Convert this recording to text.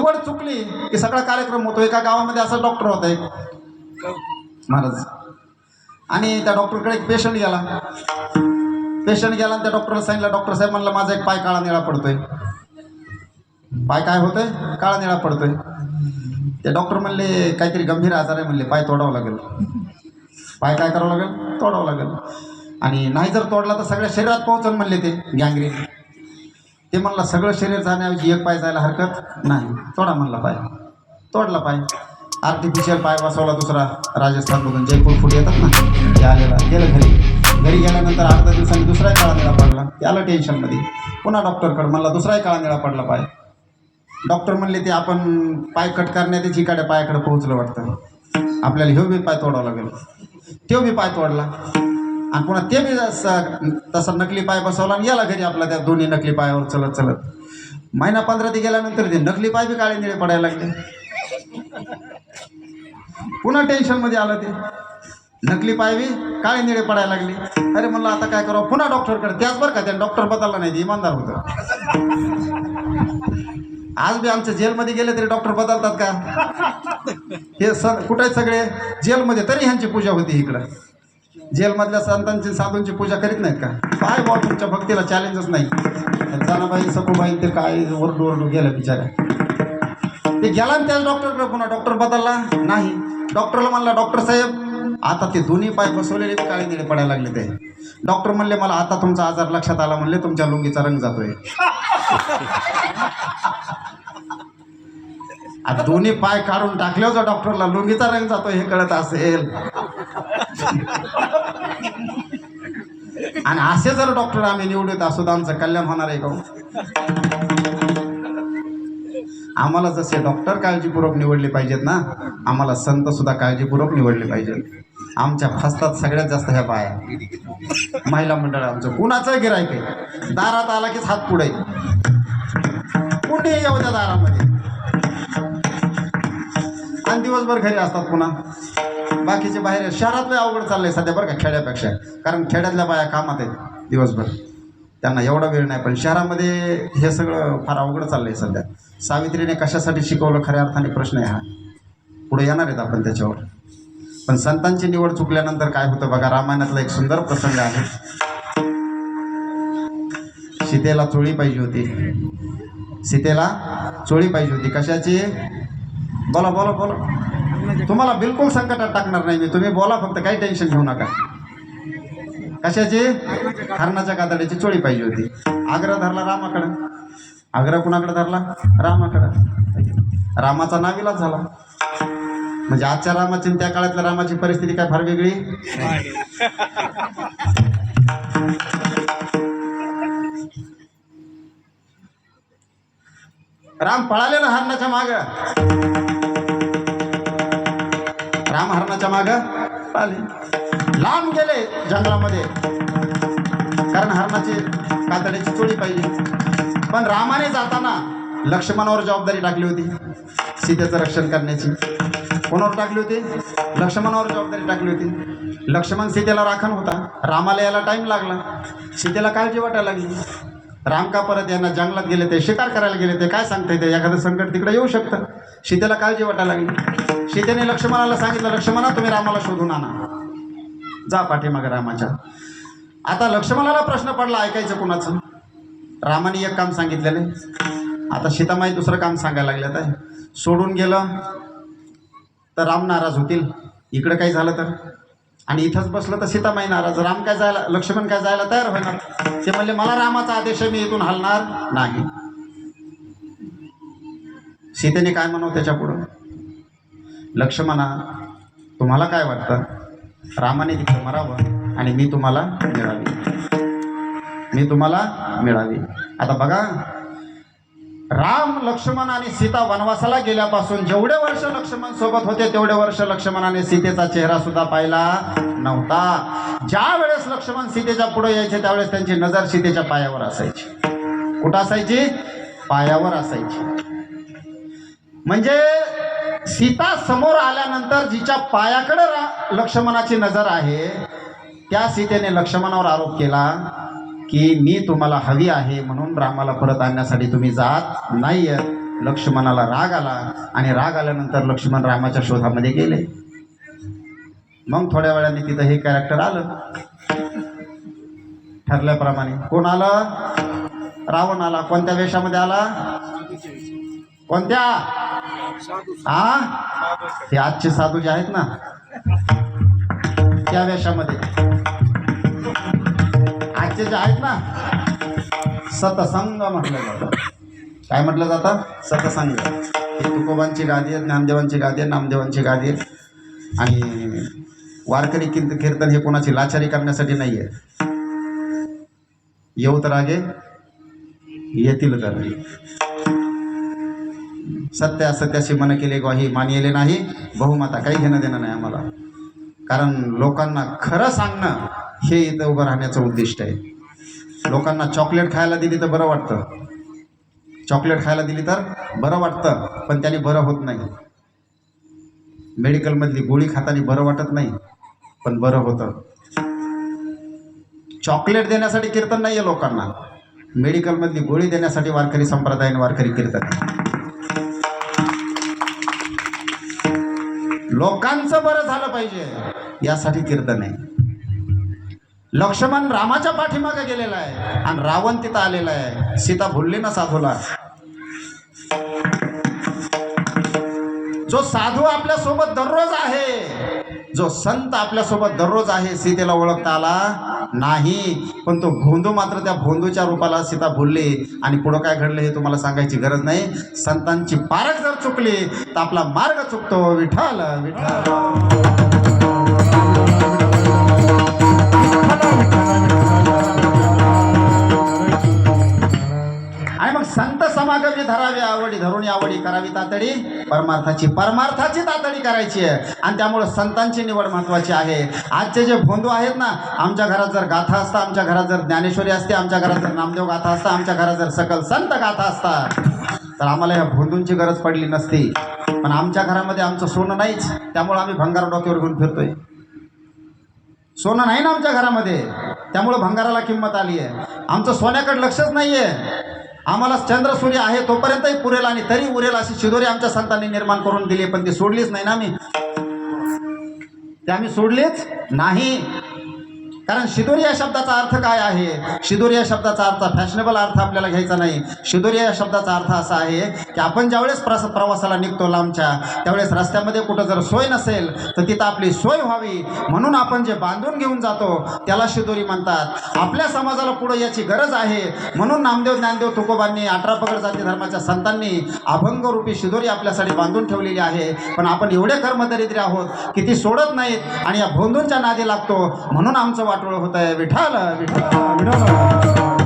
निवड चुकली की सगळा कार्यक्रम होतो एका गावामध्ये असा डॉक्टर होता एक. महाराज. आणि त्या डॉक्टरकडे एक पेशंट गेला. पेशंट गेला आणि त्या डॉक्टरला सांगितलं डॉक्टर साहेब म्हणलं माझा एक पाय काळा निळा पडतोय. पाय काय होतोय? काळा निळा पडतोय. ते डॉक्टर म्हणले काहीतरी गंभीर आजार आहे म्हणले पाय तोडावं लागेल. पाय काय करावं लागेल? तोडावं लागेल. आणि नाही जर तोडला तर सगळ्या शरीरात पोहोचल म्हणले ते गँग्रीन ते म्हणलं सगळं शरीर जाण्याऐवजी एक पाय जायला हरकत नाही. तोडा म्हणला पाय. तोडला पाय. आर्टिफिशियल पाय बसवला दुसरा राजस्थानमधून. जयपूर फुट येतात ना? ते आलेला. गेलं घरी. घरी गेल्यानंतर अर्ध्या दिवसांनी दुसराही काळा निळा पडला. ते आलं टेन्शनमध्ये पुन्हा डॉक्टरकडे म्हणला दुसराही काळा निळा पडला पाय. डॉक्टर म्हणले ते आपण पाय कट करण्यात चिकाड्या पायाकडे पोहोचलं वाटतं. आपल्याला ह्यो बी पाय तोडावा लागेल. तो बी पाय तोडला. आणि पुन्हा ते बी तसा नकली पाय बसवला आणि गेला घरी आपला त्या दोन्ही नकली पायावर चलत चलत. महिना पंधरा ते गेल्यानंतर ते नकली पाय बी काळे निळे पडायला लागले. पुन्हा टेन्शनमध्ये आलं ते. नकली पाय बी काळे निळे पडायला लागले. अरे म्हणलं आता काय करावं? पुन्हा डॉक्टरकडे त्याच बरं का त्या डॉक्टर बदलला नाही इमानदार होतं. आज बी आमच्या जेलमध्ये गेले तरी डॉक्टर बदलतात का? हे स कुठे सगळे? जेलमध्ये तरी ह्यांची पूजा होती इकडं. जेलमधल्या संतांची साधूंची पूजा करीत नाहीत का? काय बॉ तुमच्या भक्तीला चॅलेंजच नाही. जानाबाई सखूबाई ते काय ओरडू ओरडू गेलं बिचाऱ्या. ते गेला आणि त्याच डॉक्टरकडे पुन्हा? डॉक्टर बदलला? नाही. डॉक्टरला म्हणला डॉक्टर साहेब आता ते दोन्ही पाय बसवलेले काळे निळे पडायला लागले ते. डॉक्टर म्हणले मला आता तुमचा आजार लक्षात आला म्हणले तुमच्या लुंगीचा रंग जातोय. आता दोन्ही पाय काढून टाकल्यावर जर डॉक्टरला लुंगीचा रंग जातो हे कळत असेल. आणि असे जर डॉक्टर आम्ही निवडत असू तर आमचं कल्याण होणार आहे का हो? आम्हाला जसे डॉक्टर काळजीपूर्वक निवडले पाहिजेत ना आम्हाला संत सुद्धा काळजीपूर्वक निवडले पाहिजेत. आमच्या फसतात सगळ्यात जास्त ह्या बाया महिला मंडळ आमचं कुणाचं गिरायक आहे. दारात आला कीच हात पुढे. कुठेही येऊ द्या दारामध्ये. आणि दिवसभर घरी असतात पुन्हा. बाकीचे बाहेर शहरातलं अवघड चाललंय सध्या बरं का खेड्यापेक्षा. कारण खेड्यातल्या बाया कामात आहेत दिवसभर. त्यांना एवढा वेळ नाही पण शहरामध्ये हे सगळं फार अवघड चाललंय सध्या. सावित्रीने कशासाठी शिकवलं? खऱ्या अर्थाने प्रश्न आहे हा. पुढे येणार आहेत आपण त्याच्यावर. पण संतांची निवड चुकल्यानंतर काय होतं बघा रामायणातला एक सुंदर प्रसंग आहे. सीतेला चोळी पाहिजे होती. सीतेला चोळी पाहिजे होती. कशाची? बोला बोला बोला. तुम्हाला बिलकुल संकटात टाकणार नाही मी. तुम्ही बोला फक्त काही टेन्शन घेऊ नका. कशाची? हरणाच्या कातडीची चोळी पाहिजे होती. आग्रह धरला रामाकडं. आग्रह कुणाकडे धरला? रामाकडं. रामाचा नाविलाच झाला. म्हणजे आजच्या रामाची त्या काळातल्या रामाची परिस्थिती काय फार वेगळी? राम पळाले ना हरणाच्या माग. राम हरणाच्या माग. पळाले. लांब गेले जंगलामध्ये. कारण हरणाची कातड्याची चोळी पाहिजे पण रामाने जाताना लक्ष्मणावर जबाबदारी टाकली होती. सीतेचं रक्षण करण्याची. कोणावर टाकली होती? लक्ष्मणावर जबाबदारी टाकली होती. लक्ष्मण सीतेला राखण होता. रामाला यायला टाईम लागला. सीतेला काळजी वाटायला लागली. राम का परत यांना जंगलात गेले ते शिकार करायला गेले ते काय सांगता येते? एखादं संकट तिकडे येऊ शकतं. सीतेला काळजी वाटायला लागली. सीतेने लक्ष्मणाला सांगितलं लक्ष्मणा तुम्ही रामाला शोधून आणा. जा पाठीमागे रामाच्या. आता लक्ष्मणाला प्रश्न पडला ऐकायचं कुणाचं? रामाने एक काम सांगितलेलं आता सीतामाई दुसरं काम सांगायला लागलं आहे. सोडून गेलं तर राम नाराज होतील. इकडं काही झालं तर? आणि इथंच बसलं तर सीतामाई नाराज. राम काय जायला लक्ष्मण काय जायला तयार होणार? ते म्हणले मला रामाचा आदेश मी इथून हलणार नाही. सीतेने काय म्हणावं त्याच्या पुढं? लक्ष्मणा तुम्हाला काय वाटतं? रामाने तिथं मरावं आणि मी तुम्हाला मिळावी. मी तुम्हाला मिळावी. आता बघा राम लक्ष्मण आणि सीता वनवासाला गेल्यापासून जेवढे वर्ष लक्ष्मण सोबत होते तेवढे वर्ष लक्ष्मणाने सीतेचा चेहरा सुद्धा पाहिला नव्हता. ज्या वेळेस लक्ष्मण सीतेच्या पुढे यायचे त्यावेळेस त्यांची नजर सीतेच्या पायावर असायची. कुठं असायची? पायावर असायची. म्हणजे सीता समोर आल्यानंतर जिच्या पायाकडे लक्ष्मणाची नजर आहे त्या सीतेने लक्ष्मणावर आरोप केला की मी तुम्हाला हवी आहे म्हणून रामाला परत आणण्यासाठी तुम्ही जात नाही लक्ष्मणाला राग आला आणि राग आल्यानंतर लक्ष्मण रामाच्या शोधामध्ये गेले. मग थोड्या वेळाने तिथं हे कॅरेक्टर आलं. ठरल्याप्रमाणे. कोण आलं? रावण आला. कोणत्या वेशामध्ये आला? कोणत्या? हा हे आजचे साधू जे आहेत ना? त्या वेशामध्ये आजचे जे आहेत ना सतसंग म्हटलं जातं. काय म्हटलं जातं? सतसंग. हे तुकोबांची गादी आहे ज्ञानदेवांची गादी आहे नामदेवांची गादी आहे आणि वारकरी किंत कीर्तन हे कोणाची लाचारी करण्यासाठी नाही आहे येऊ तर आगे. येतील तर सत्य असत्याशी मन केले ग्वाही मानिले नाही. बहुमाता काही घेणं देणं नाही आम्हाला. कारण लोकांना खरं सांगणं हे इथं उभं राहण्याचं उद्दिष्ट आहे. लोकांना चॉकलेट खायला दिली तर बरं वाटतं. चॉकलेट खायला दिली तर बरं वाटतं पण त्याने बरं होत नाही. मेडिकलमधली गोळी खाताना बरं वाटत नाही पण बरं होतं. चॉकलेट देण्यासाठी कीर्तन नाही आहे लोकांना मेडिकलमधली गोळी देण्यासाठी वारकरी संप्रदाय आणि वारकरी कीर्तन. लोकांचं बरं झालं पाहिजे यासाठी कीर्तन आहे. लक्ष्मण रामाच्या पाठीमागे गेलेला आहे आणि रावण तिथं आलेला आहे. सीता भुलली ना साधूला. जो साधू आपल्यासोबत दररोज आहे जो संत आपल्यासोबत दररोज आहे सीतेला ओळखता आला नाही. पण तो भोंदू मात्र त्या भोंदूच्या रूपाला सीता भुलली. आणि पुढं काय घडलं हे तुम्हाला सांगायची गरज नाही. संतांची पारख जर चुकली तर आपला मार्ग चुकतो. विठाल विठाल संत समागमी धरावी आवडी धरून आवडी करावी तातडी. परमार्थाची परमार्थाची तातडी करायची आहे. आणि त्यामुळे संतांची निवड महत्वाची आहे. आजचे जे भोंदू आहेत ना आमच्या घरात जर गाथा असता आमच्या घरात जर ज्ञानेश्वरी असते आमच्या घरात जर नामदेव गाथा असता आमच्या घरात जर सकल संत गाथा असता तर आम्हाला ह्या भोंदूंची गरज पडली नसती. पण आमच्या घरामध्ये आमचं सोनं नाहीच. त्यामुळे आम्ही भंगार डोक्यावर घेऊन फिरतोय. सोनं नाही ना आमच्या घरामध्ये. त्यामुळं भंगाराला किंमत आली आहे. आमचं सोन्याकडे लक्षच नाही आहे आम्हाला चंद्र सूर्य आहे तोपर्यंतही पुरेल आणि तरी उरेल अशी शिदोरी आमच्या संतांनी निर्माण करून दिली पण ती सोडलीच नाही ना आम्ही. ते आम्ही सोडलीच नाही. कारण शिदोरी या शब्दाचा अर्थ काय आहे? शिदोरी या शब्दाचा अर्थ फॅशनेबल अर्थ आपल्याला घ्यायचा नाही. शिदोरी या शब्दाचा अर्थ असा आहे की आपण ज्यावेळेस प्रस प्रवासाला निघतो लांबच्या त्यावेळेस रस्त्यामध्ये कुठं जर सोय नसेल तर तिथं आपली सोय व्हावी. म्हणून आपण जे बांधून घेऊन जातो त्याला शिदोरी म्हणतात. आपल्या समाजाला पुढं याची गरज आहे. म्हणून नामदेव ज्ञानदेव तुकोबांनी अठरा पगड जाती धर्माच्या संतांनी अभंगरूपी शिदोरी आपल्यासाठी बांधून ठेवलेली आहे. पण आपण एवढे कर्मदरिद्री आहोत की ती सोडत नाहीत आणि या भोंदूंच्या नादी लागतो. म्हणून आमचं वाटोळ होत आहे. विठाला विठाला विठाला.